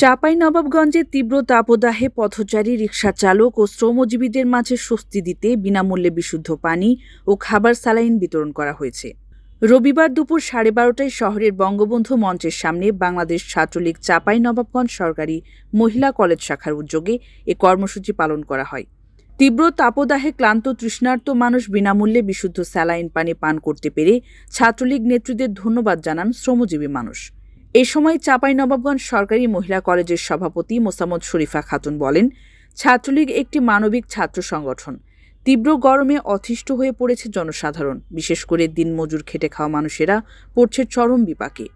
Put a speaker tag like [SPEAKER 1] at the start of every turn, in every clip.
[SPEAKER 1] চাঁপাই নবাবগঞ্জে তীব্র তাপদাহে পথচারী রিকশা চালক ও শ্রমজীবীদের মাঝে স্বস্তি দিতে বিনামূল্যে বিশুদ্ধ পানি ও খাবার সালাইন বিতরণ করা হয়েছে। রবিবার দুপুর সাড়ে বারোটায় শহরের বঙ্গবন্ধু মঞ্চের সামনে বাংলাদেশ ছাত্রলীগ চাঁপাই নবাবগঞ্জ সরকারি মহিলা কলেজ শাখার উদ্যোগে এ কর্মসূচি পালন করা হয়। তীব্র তাপদাহে ক্লান্ত তৃষ্ণার্ত মানুষ বিনামূল্যে বিশুদ্ধ স্যালাইন পানি পান করতে পেরে ছাত্রলীগ নেতৃত্বের ধন্যবাদ জানান শ্রমজীবী মানুষ। এ সময় চাঁপাইনবাবগঞ্জ সরকারি মহিলা কলেজের সভাপতি মোসাম্মদ শরীফা খাতুন বলেন, ছাত্রলীগ একটি মানবিক ছাত্র সংগঠন। তীব্র গরমে অতিষ্ঠ হয়ে পড়েছে জনসাধারণ। বিশেষ করে দিনমজুর খেটে খাওয়া মানুষেরা পড়ছে চরম বিপাকে।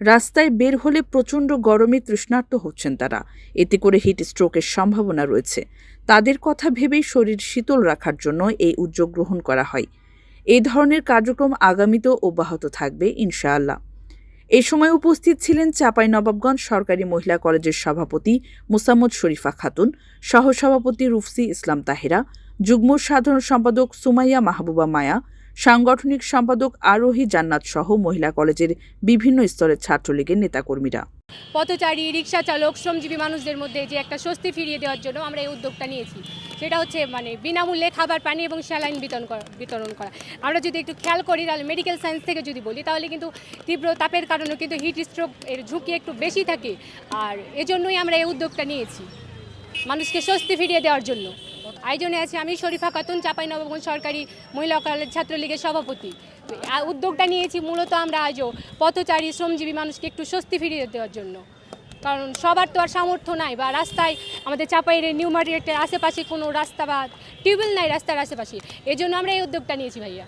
[SPEAKER 1] রাস্তায় বের হলে প্রচণ্ড গরমে তৃষ্ণার্ত হচ্ছেন তারা। এতে করে হিট স্ট্রোকের সম্ভাবনা রয়েছে। তাদের কথা ভেবেই শরীর শীতল রাখার জন্য এই উদ্যোগ গ্রহণ করা হয়। এই ধরনের কার্যক্রম আগামীতেও অব্যাহত থাকবে, ইনশাআল্লাহ। এ সময় উপস্থিত ছিলেন চাপাই নবাবগঞ্জ সরকারি মহিলা কলেজের সভাপতি মুসাম্মদ শরীফা খাতুন, সহসভাপতি রুফসি ইসলাম তাহেরা যুগ্ম সাধারণ সম্পাদক সুমাইয়া মাহবুবা মায়া, সাংগঠনিক সম্পাদক আরোহী জান্নাত সহ মহিলা কলেজের বিভিন্ন স্তরের ছাত্রলীগের নেতাকর্মীরা।
[SPEAKER 2] পথচারী রিক্সা চালক, শ্রমজীবী মানুষদের মধ্যে যে একটা স্বস্তি ফিরিয়ে দেওয়ার জন্য আমরা এই উদ্যোগটা নিয়েছি। সেটা হচ্ছে মানে বিনামূল্যে খাবার, পানি এবং স্যালাইন বিতরণ করা বিতরণ করা। আমরা যদি একটু খেয়াল করি তাহলে মেডিকেল সায়েন্স থেকে যদি বলি, তাহলে কিন্তু তীব্র তাপের কারণে কিন্তু হিট স্ট্রোক এর ঝুঁকি একটু বেশি থাকে। আর এজন্যই আমরা এই উদ্যোগটা নিয়েছি। মানুষকে স্বস্তি ফিরিয়ে দেওয়ার জন্য। আয়োজনে আছে আমি শরীফা খাতুন, চাপাই নবগঞ্জ সরকারি মহিলা কলেজ ছাত্রলীগের সভাপতি। উদ্যোগটা নিয়েছি মূলত আমরা আজও পথচারী, শ্রমজীবী মানুষকে একটু স্বস্তি ফিরিয়ে দেওয়ার জন্য। কারণ সবার তো আর সামর্থ্য নাই বা রাস্তায় আমাদের চাপাইয়ের নিউ মার্কেটের আশেপাশে কোনো রাস্তা বা টিউবওয়েল নাই রাস্তার আশেপাশে। এই জন্য আমরা এই উদ্যোগটা নিয়েছি ভাইয়া।